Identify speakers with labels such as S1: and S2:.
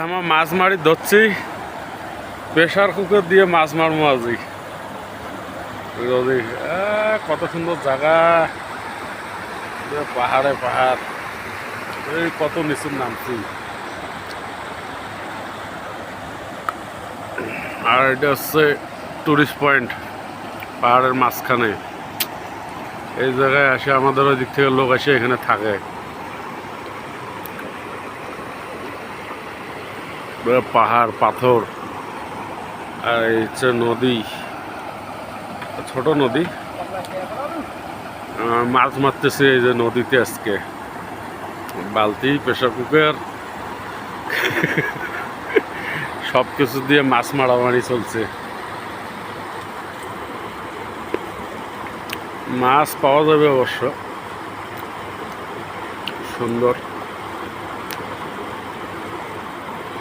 S1: আমার মাছ মারি ধরছি। প্রেশার কুকার দিয়ে মাছ মারবো আজি। কত সুন্দর জায়গা। পাহাড়ে পাহাড়। এই কত নিচুর নামছি। আর এটা হচ্ছে টুরিস্ট পয়েন্ট পাহাড়ের মাঝখানে। এই জায়গায় আসে আমাদের ওই দিক থেকে লোক আসে, এখানে থাকে। পাহাড়, পাথর, আর হচ্ছে নদী। ছোট নদী। মাছ মারতেছে এই যে নদীতে আজকে। বালতি প্রেশার কুকার। সব কিছু দিয়ে মাছ মারামারি চলছে। মাছ পাওয়া যাবে অবশ্য। সুন্দর।